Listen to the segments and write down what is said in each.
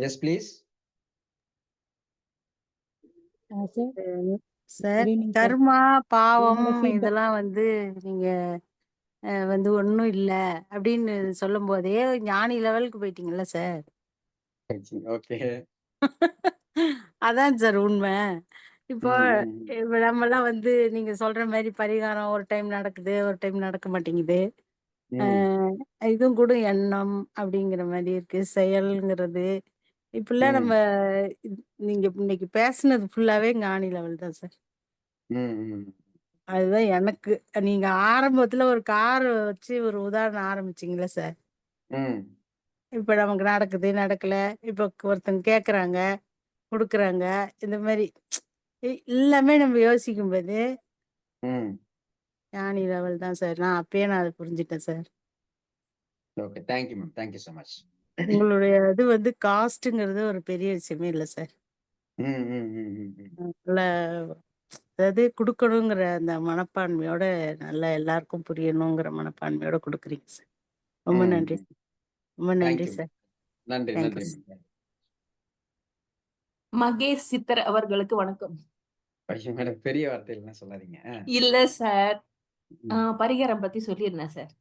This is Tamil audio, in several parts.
Yes, please. ஆ சார் கர்மா பாவம் இதெல்லாம் வந்து நீங்க அஹ், வந்து ஒன்றும் இல்லை அப்படின்னு சொல்லும் போதே ஞானி லெவலுக்கு போயிட்டீங்கல்ல சார். அதான் சார் உண்மை. இப்போ ம், ம், இப்ப நம்மலாம் வந்து நீங்க சொல்ற மாதிரி பரிகாரம் ஒரு டைம் நடக்குது ஒரு டைம் நடக்க மாட்டேங்குது. இதுவும் கூட எண்ணம் அப்படிங்கிற மாதிரி இருக்கு செயல்ங்கிறது. இப்படிலாம் ம். நம்ம நீங்க இன்னைக்கு பேசுனது ஃபுல்லாவே ஞானி லெவல் தான் சார் ம், ம். அதுதான் எனக்கு நீங்க ஆரம்பத்துல ஒரு கார் வச்சு ஒரு உதாரணம் ஆரம்பிச்சீங்களா சார் ம், இப்ப நமக்கு நடக்குது நடக்கல இப்ப ஒருத்தங்க கேக்குறாங்க கொடுக்குறாங்க இந்த மாதிரி எல்லாமே நம்ம யோசிக்கும் போது ம். ஞானி லெவல் தான் சார் நான் அப்பயே நான் அதை புரிஞ்சுட்டேன் sir Okay, thank you, ma'am. Thank you so much. உங்களுடைய இது வந்து காஸ்ட்டுங்கிறது ஒரு பெரிய விஷயமே இல்லை சார். நல்ல அதாவது கொடுக்கணுங்கிற அந்த மனப்பான்மையோட நல்லா எல்லாருக்கும் புரியணுங்கிற மனப்பான்மையோட கொடுக்குறீங்க சார் ரொம்ப நன்றி. ரொம்ப நன்றி. சார் நன்றி நன்றி. மகேஷ் சித்தர் அவர்களுக்கு வணக்கம் ஐயோ மேடம் பெரிய வார்த்தைகள்லாம் சொல்லாதீங்க. இல்ல சார் பரிகாரம் பத்தி சொல்லியிருந்தேன் சார்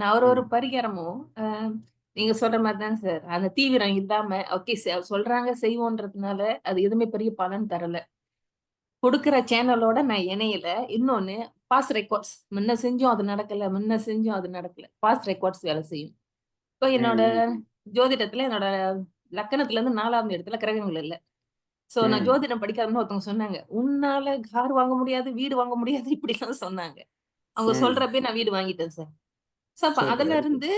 நான் ஒரு ஒரு. பரிகாரமும் ஆஹ், நீங்க சொல்ற மாதிரி தான் சார். அந்த தீவிரம் இல்லாம ஓகே சொல்றாங்க செய்வோன்றதுனால அது எதுவுமே பெரிய பலன் தரல. கொடுக்கிற சேனலோட நான் இணையல. இன்னொன்னு பாஸ் ரெக்கார்ட்ஸ் முன்ன செஞ்சும் அது நடக்கல. முன்ன செஞ்சும் அது நடக்கல. பாஸ் ரெக்கார்ட்ஸ் வேலை செய்யும். இப்போ என்னோட ஜோதிடத்துல என்னோட லக்கணத்துல இருந்து நாலாவது இடத்துல கிரகங்கள் இல்ல. சோ நான். ஜோதிடம் படிக்காதன்னு ஒருத்தவங்க சொன்னாங்க உன்னால கார் வாங்க முடியாது வீடு வாங்க முடியாது இப்படி எல்லாம் சொன்னாங்க. அவங்க. சொல்றப்பே நான் வீடு வாங்கிட்டேன் சார். சோ அதுல. இருந்து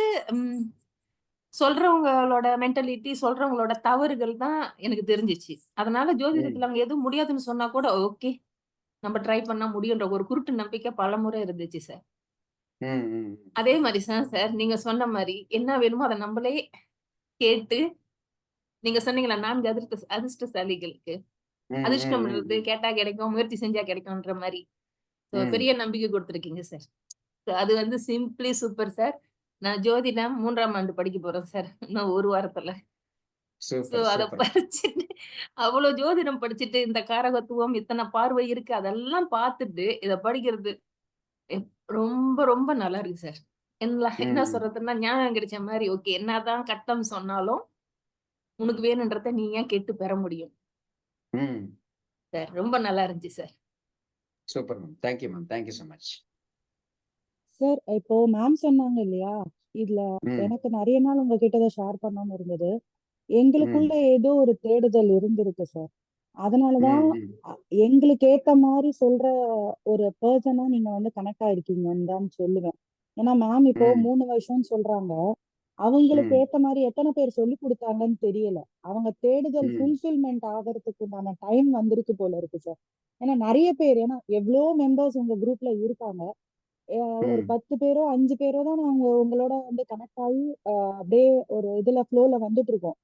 சொல்றவங்களோட மென்டாலிட்டி சொல்றவங்களோட தவறுகள் தான் எனக்கு தெரிஞ்சிச்சு. அதனால ஜோதிடத்துல அவங்க எதுவும் முடியாதுன்னு சொன்னா கூட ஓகே நம்ம ட்ரை பண்ணா முடியுன்ற ஒரு குருட்டு நம்பிக்கை பலமுறை இருந்துச்சு சார். அதே மாதிரி தான் சார் நீங்க சொன்ன மாதிரி என்ன வேணுமோ அதை நம்மளே கேட்டு நீங்க சொன்னீங்களா நான்கு அதிர்ஷ்ட அதிர்ஷ்டசாலிகளுக்கு. ம், ம், அதிர்ஷ்டம்ன்றது ம். கேட்டா கிடைக்கும் முயற்சி செஞ்சா கிடைக்கும்ன்ற மாதிரி. பெரிய நம்பிக்கை கொடுத்துருக்கீங்க சார் அது வந்து சிம்பிளி சூப்பர் சார் நான் ஜோதிடம் மூன்றாம் ஆண்டு படிக்க போறேன் சார். இன்னும் ஒரு வாரத்துல. சோ அத படிச்சுட்டு அவ்வளவு ஜோதிடம் படிச்சுட்டு இந்த காரகத்துவம் இத்தனை பார்வை இருக்கு. அதெல்லாம் பார்த்துட்டு இத படிக்கிறது ரொம்ப ரொம்ப நல்லா இருக்கு சார். என்ன என்ன. சொல்றதுன்னா ஞானம் கிடைச்ச மாதிரி ஓகே என்னதான் கட்டம் சொன்னாலும் உனக்கு வேணுன்றத நீ ஏன் கேட்டு பெற முடியும்? சார் ரொம்ப நல்லா இருந்துச்சு sir. Super ma'am. Thank you ma'am. Thank you so much sir இப்போ மேம் சொன்னாங்க இல்லையா? இதுல எனக்கு நிறைய நாள் உங்ககிட்ட இதை ஷேர் பண்ணணும்னு இருந்தது. எங்களுக்குள்ள ஏதோ ஒரு தேடுதல் இருந்திருக்கு சார் அதனாலதான் எங்களுக்கு ஏத்த மாதிரி சொல்ற ஒரு பர்சனா நீங்க வந்து கனெக்ட் ஆயிருக்கீங்கன்னு தான் சொல்லுவேன். ஏன்னா மேம் இப்போ மூணு வருஷம்னு சொல்றாங்க. அவங்களுக்கு ஏத்த மாதிரி எத்தனை பேர் சொல்லி கொடுத்தாங்கன்னு தெரியல. அவங்க தேடுதல் ஃபுல்ஃபில்மெண்ட் ஆகிறதுக்கு உண்டான டைம் வந்திருக்கு போல இருக்கு சார் ஏன்னா நிறைய பேர் ஏன்னா எவ்வளோ மெம்பர்ஸ் உங்க குரூப்ல இருக்காங்க. அஹ் ஒரு பத்து பேரோ அஞ்சு பேரோ தான் நாங்க உங்களோட வந்து கனெக்ட் ஆகி அப்படியே ஒரு இதுல ஃப்ளோல வந்துட்டு இருக்கோம்.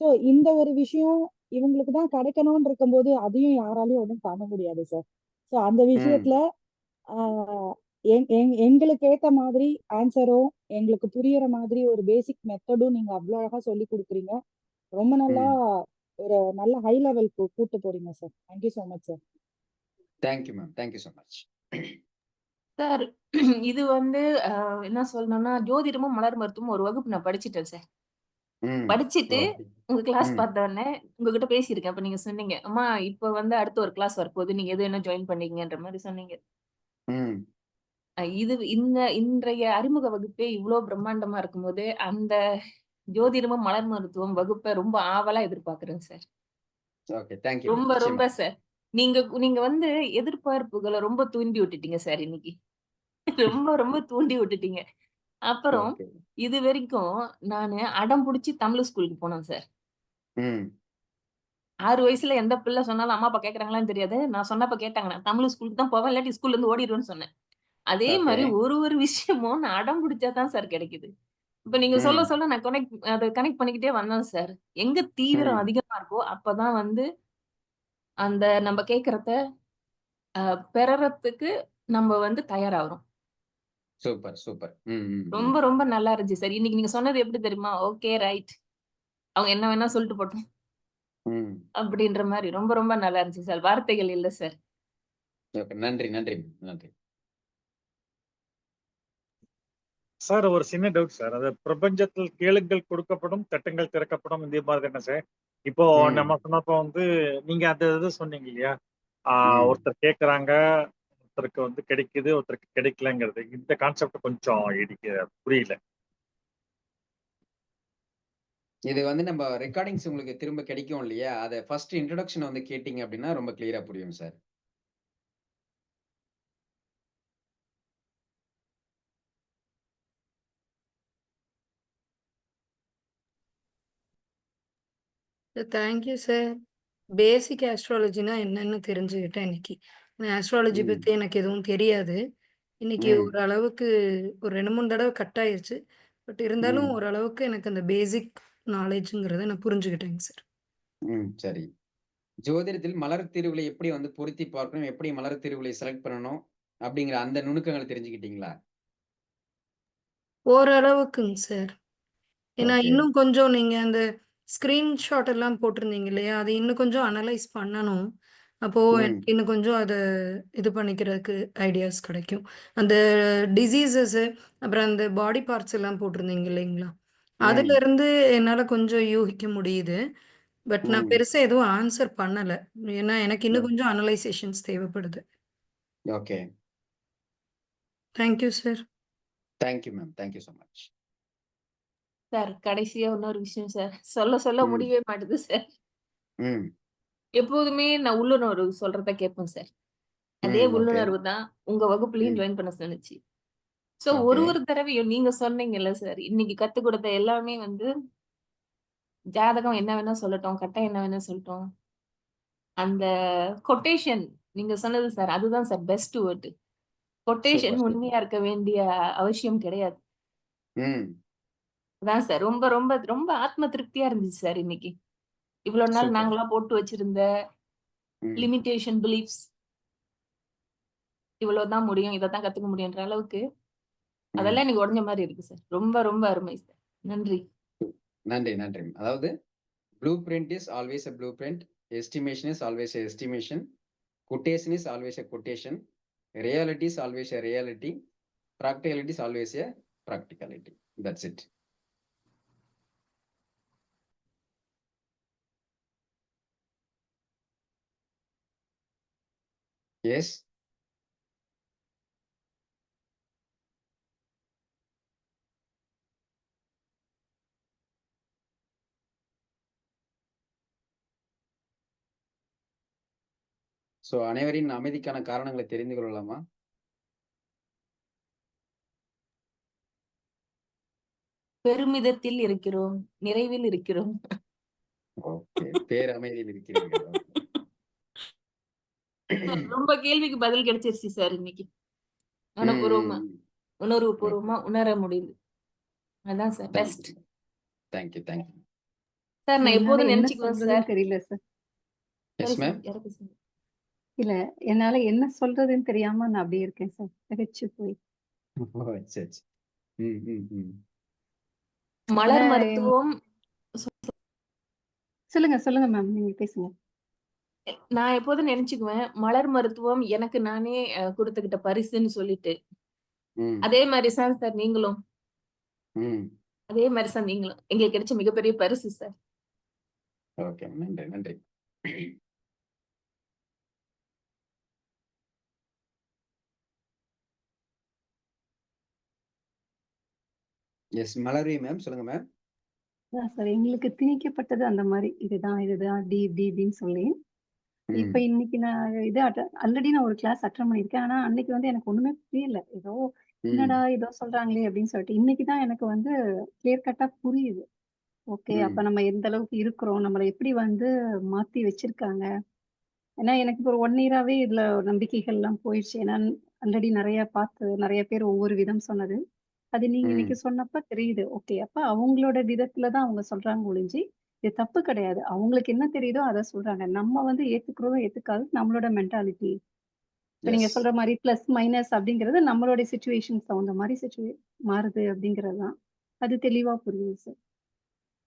சோ இந்த ஒரு விஷயம் இவங்களுக்கு தான் கிடைக்கணும்னு இருக்கும்போது அதையும் யாராலையும் ஒன்றும் பண்ண முடியாது சார் சோ அந்த விஷயத்துல எங்களுக்கு ஏத்த மாதிரி ஆன்சரும் எங்களுக்கு புரியுற மாதிரி ஒரு பேசிக் மெத்தடும் நீங்க அவ்வளவு அழகா சொல்லி கொடுக்குறீங்க. ரொம்ப நல்லா ஒரு நல்ல ஹை லெவல்க்கு கூட்டு போறீங்க sir thank you so much sir thank you ma'am thank you so much sir இது வந்து ஆஹ், என்ன சொல்லணும்னா ஜோதிடமும் மலர் மருத்துவமும் ஒரு வகுப்பு நான் படிச்சிட்டேன் சார். ம். படிச்சுட்டு ஓகே. உங்க கிளாஸ் ம். பார்த்த உடனே உங்ககிட்ட பேசியிருக்கேன். அப்ப நீங்க சொன்னீங்க அம்மா இப்ப வந்து அடுத்த ஒரு கிளாஸ் வரப்போகுது. நீங்க எது என்ன ஜாயின் பண்ணீங்கன்ற மாதிரி சொன்னீங்க. ம். அஹ் இது இந்த இன்றைய அறிமுக வகுப்பே இவ்வளவு பிரம்மாண்டமா இருக்கும்போது அந்த ஜோதிடமும் மலர் மருத்துவம் வகுப்பை ரொம்ப ஆவலா எதிர்பார்க்கிறேன் சார். ஓகே. தேங்க்யூ ரொம்ப ரொம்ப சார். நீங்க நீங்க வந்து எதிர்பார்ப்புகளை ரொம்ப தூண்டி விட்டுட்டீங்க சார் இன்னைக்கு. ரொம்ப ரொம்ப தூண்டி விட்டுட்டீங்க. அப்புறம் இது வரைக்கும் நானு அடம் பிடிச்சி தமிழ் ஸ்கூலுக்கு போனேன் சார். ஆறு வயசுல எந்த பிள்ளை சொன்னாலும் அம்மா அப்பா கேக்குறாங்களான்னு தெரியாது. நான் சொன்னப்ப கேட்டாங்க நான் தமிழ் ஸ்கூலுக்கு தான் போவேன் இல்லாட்டி ஸ்கூல்ல இருந்து ஓடிடுவேன்னு சொன்னேன். அதே மாதிரி ஒரு ஒரு விஷயமும் நான் அடம் பிடிச்சாதான் சார் கிடைக்குது. இப்ப நீங்க சொல்ல சொல்ல நான் கனெக்ட் அதை கனெக்ட் பண்ணிக்கிட்டே வந்தேன் சார். எங்க தீவிரம் அதிகமா இருக்கோ அப்பதான் வந்து அந்த நம்ம கேக்குறத பெறறதுக்கு நம்ம வந்து தயாராகிறோம். சூப்பர் சூப்பர் ரொம்ப ரொம்ப நல்லா இருந்துச்சு சார் இன்னைக்கு நீங்க சொன்னது எப்படி தெரியுமா ஓகே ரைட் அவங்க என்ன வேணா சொல்லிட்டு போட்டோம் ம். அப்படின்ற மாதிரி ரொம்ப ரொம்ப நல்லா இருந்துச்சு சார் வார்த்தைகள் இல்ல சார் ஓகே. நன்றி, நன்றி, நன்றி. சார் ஒரு சின்ன டவுட் சார் அது பிரபஞ்சத்தில் கேளுங்கள் கொடுக்கப்படும் தட்டுங்கள் திறக்கப்படும் இந்த மாதிரி தானே சார் இப்போ. நம்ம சொன்னப்போ வந்து நீங்க அந்த இது சொன்னீங்க இல்லையா. ஒருத்தர் கேக்குறாங்க ஒருத்தருக்கு வந்து கிடைக்குது ஒருத்தருக்கு கிடைக்கலங்கிறது இந்த கான்செப்ட் கொஞ்சம் எனக்கு புரியல இது வந்து நம்ம ரெக்கார்டிங்ஸ் உங்களுக்கு திரும்ப கிடைக்கும் இல்லையா? அத ஃபர்ஸ்ட் இன்ட்ரோடக்ஷன் வந்து கேட்டீங்க அப்படின்னா ரொம்ப கிளியரா புரியும் sir. Thank you sir basic ஆஸ்ட்ராலஜினா என்னன்னு தெரிஞ்சுக்கிட்டேன் இன்னைக்கு ஆஸ்ட்ராலஜி ம். பத்தி எனக்கு எதுவும் தெரியாது இன்னைக்கு ம். ஓரளவுக்கு ஒரு ரெண்டு மூணு தடவை கட் ஆயிருச்சு பட் இருந்தாலும் ம். ஓரளவுக்கு எனக்கு அந்த பேசிக் நாலேஜுங்கிறத நான் புரிஞ்சுக்கிட்டேங்க சார் ம். சரி. ஜோதிடத்தில் மலர் தீர்வுகளை எப்படி வந்து பொருத்தி பார்க்கணும்? எப்படி மலர் தீர்வுகளை செலக்ட் பண்ணணும்? அப்படிங்கிற அந்த நுணுக்கங்கள தெரிஞ்சுக்கிட்டீங்களா? ஓரளவுக்குங்க சார் ஏன்னா ஓகே. இன்னும் கொஞ்சம் நீங்க அந்த ஸ்கிரீன்ஷாட் எல்லாம் போட்டிருந்தீங்க இல்லையா அது இன்னும் கொஞ்சம் அனலைஸ் பண்ணணும் அப்போ. எனக்கு இன்னும் கொஞ்சம் அதை இது பண்ணிக்கிறதுக்கு ஐடியாஸ் கிடைக்கும் அந்த டிசீசஸ் அப்புறம் அந்த பாடி பார்ட்ஸ் எல்லாம் போட்டிருந்தீங்க இல்லைங்களா அதுல. இருந்து என்னால கொஞ்சம் யூகிக்க முடியுது பட் நான். பெருசா எதுவும் ஆன்சர் பண்ணல ஏன்னா எனக்கு இன்னும். கொஞ்சம் அனலைசேஷன்ஸ் தேவைப்படுது okay. Thank you sir thank you ma'am. Thank you so much. Sir கடைசியா இன்னொரு விஷயம் சார் சொல்ல சொல்ல. முடியவே மாட்டுது சார் ம். எப்போதுமே நான் உள்ளுணர்வு சொல்றத கேட்பேன் சார் அதே ம். ஓகே. உள்ளுணர்வு தான் உங்க வகுப்புலயும் ம். ஜாயின் பண்ண சொன்னுச்சு சோ ஒரு ஓகே. ஒரு தடவையும் நீங்க சொன்னீங்கல்ல சார் இன்னைக்கு கத்து கொடுத்த எல்லாமே வந்து ஜாதகம் என்ன வேணா சொல்லட்டும் கட்டம் என்ன வேணா சொல்லட்டும் அந்த கொட்டேஷன் நீங்க சொன்னது சார் அதுதான் sir best word quotation super, super. உண்மையா இருக்க வேண்டிய அவசியம் கிடையாது ம். அதான் சார் ரொம்ப ரொம்ப ரொம்ப ஆத்ம திருப்தியா இருந்துச்சு சார் இன்னைக்கு இவ்வளவு நாள். நாங்களா போட்டு வச்சிருந்த. லிமிட்டேஷன் பிலீஃப்ஸ் இவ்வளவுதான் முடியும் இதைத்தான் கத்துக்க முடியுன்ற அளவுக்கு. அதெல்லாம் எனக்கு உடஞ்ச மாதிரி இருக்கு சார் ரொம்ப ரொம்ப அருமை சார் நன்றி நன்றி, நன்றி. அதாவது blueprint is always a blueprint. Estimation is always a estimation. quotation is always a quotation. Reality is always a reality. Practicality is always a practicality. That's it. Yes. So அனைவரின் அமைதிக்கான காரணங்களை தெரிந்து கொள்ளலாமா? பெருமிதத்தில் இருக்கிறோம் நிறைவில் இருக்கிறோம். பேரமைதியில் இருக்கிறீர்கள்? சார், ரொம்ப கேள்விக்கு பதில் கிடைச்சிருச்சு சார் இன்னைக்கு. மனப்பூர்வமா. உணர்வு பூர்வமா உணர முடியுது. அதான் sir best thank you thank you sir நான் என்னால எப்போதும் என்ன நினைச்சுக்குவேன் சொல்றதுன்னு சார். தெரியல சார். சார் இல்ல என்னால என்ன சொல்றதுன்னு தெரியாம நான் அப்படியே இருக்கேன் சார். திகைச்சு போய். சரி சரி. மலர் மருத்துவம் சொல்லுங்க சொல்லுங்க மேம் நீங்க பேசுங்க. நான் எப்போதும் நினைச்சுக்குவேன் மலர் மருத்துவம் எனக்கு நானே அஹ், கொடுத்துக்கிட்ட பரிசுன்னு சொல்லிட்டு. ம். அதே மாதிரி தான் சார் நீங்களும். ம். அதே மாதிரி சார் நீங்களும். எங்களுக்கு கிடைச்ச மிகப்பெரிய பரிசு சார். ஓகே நன்றி நன்றி. எஸ் மலர்வி மேம் சொல்லுங்க மேம் சார் எங்களுக்கு திணிக்கப்பட்டது அந்த மாதிரி இதுதான் இதுதான் டி இப்படி இப்படின்னு சொல்லி இப்ப இன்னைக்கு நான் இது ஆல்ரெடி நான் ஒரு கிளாஸ் அட்டன் பண்ணியிருக்கேன். ஆனா அன்னைக்கு வந்து எனக்கு ஒண்ணுமே புரியல. ஏதோ என்னடா ஏதோ சொல்றாங்களே அப்படின்னு சொல்லிட்டு இன்னைக்குதான் எனக்கு வந்து கிளியர் கட்டா புரியுது. ஓகே. அப்ப நம்ம எந்த அளவுக்கு இருக்கிறோம் நம்மளை எப்படி வந்து மாத்தி வச்சிருக்காங்க? ஏன்னா எனக்கு இப்போ ஒரு ஒன் இயராவே இதுல நம்பிக்கைகள் எல்லாம் போயிடுச்சு. ஏன்னா ஆல்ரெடி நிறைய பார்த்து நிறைய பேர் ஒவ்வொரு விதம் சொன்னது. அது நீங்க. இன்னைக்கு சொன்னப்ப தெரியுது. ஓகே அப்ப அவங்களோட விதத்துலதான் அவங்க சொல்றாங்க ஒழிஞ்சு இது தப்பு கிடையாது. அவங்களுக்கு என்ன தெரியுதோ அதை சொல்றாங்க. நம்ம வந்து ஏத்துக்கிறோம் ஏத்துக்காது நம்மளோட மென்டாலிட்டி இப்ப நீங்க. சொல்ற மாதிரி பிளஸ் மைனஸ் அப்படிங்கிறது நம்மளோட சுச்சுவேஷன் தகுந்த மாதிரி சுச்சுவே மாறுது அப்படிங்கிறது தான் அது தெளிவா புரியுது சார்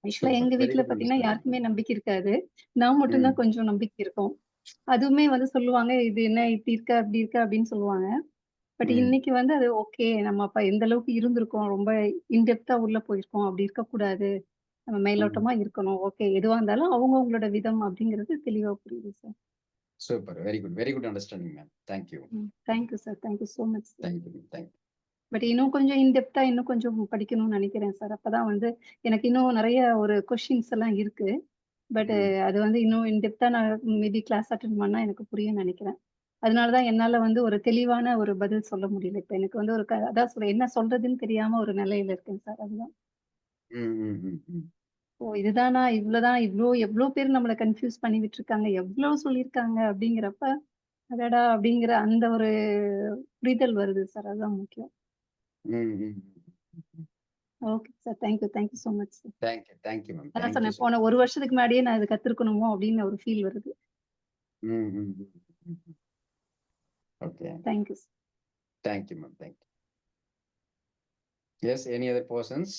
ஆக்சுவலா. எங்க good பாத்தீங்கன்னா. யாருக்குமே நம்பிக்கை இருக்காது. நான் மட்டும்தான் கொஞ்சம் நம்பிக்கை இருக்கும். அதுவுமே வந்து சொல்லுவாங்க இது என்ன இப்படி இருக்கா அப்படி இருக்கா அப்படின்னு சொல்லுவாங்க. பட். இன்னைக்கு வந்து அது ஓகே நம்ம அப்ப எந்த அளவுக்கு இருந்திருக்கோம் ரொம்ப இன்டெப்தா உள்ள போயிருக்கோம் அப்படி இருக்கக்கூடாது. நம்ம மேலோட்டமா இருக்கணும் ஓகே எதுவா இருந்தாலும் அவங்க அவங்களோட விதம் அப்படிங்கிறது தெளிவா புரியுது sir. Very good. Very good understanding, ma'am. Thank you. Thank you sir thank you so much Thank you. Thank you. But இன்னும் கொஞ்சம் இன்டெப்தா இன்னும் கொஞ்சம் படிக்கணும்னு நினைக்கிறேன் சார் அப்பதான் வந்து எனக்கு இன்னும் நிறைய ஒரு கொஷின்ஸ் எல்லாம் இருக்கு பட். அது வந்து இன்னும் இன்டெப்தா நான் மேபி கிளாஸ் அட்டன் பண்ணா எனக்கு புரியும் நினைக்கிறேன் அதனாலதான் என்னால வந்து ஒரு தெளிவான ஒரு பதில் சொல்ல முடியல இப்ப எனக்கு வந்து ஒரு அதான் சொல்ல என்ன சொல்றதுன்னு தெரியாம ஒரு நிலையில இருக்கேன் சார் அதுதான். ஓ இதுதானா இவ்வளவுதான் இவ்ளோ எவ்வளவு பேர் நம்மள கன்ஃபியூஸ் பண்ணி விட்டுருக்காங்க எவ்வளவு சொல்லியிருக்காங்க அப்படிங்கிறப்ப அடடா அப்படிங்கிற அந்த ஒரு புரிதல் வருது சார் அதுதான் முக்கியம் ம், ம், ம். Okay sir thank you thank you so much sir Thank you. Thank you, ma'am. அதான் Thank you சொன்னேன் so போன ஒரு வருஷத்துக்கு முன்னாடியே நான் இது கத்துருக்கணுமோ அப்படின்னு ஒரு ஃபீல் வருது ம், ம், ம், ம், ம். Okay. Thank you Thank you, ma'am. Thank you. Yes, any other persons?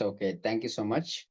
So, okay, thank you so much.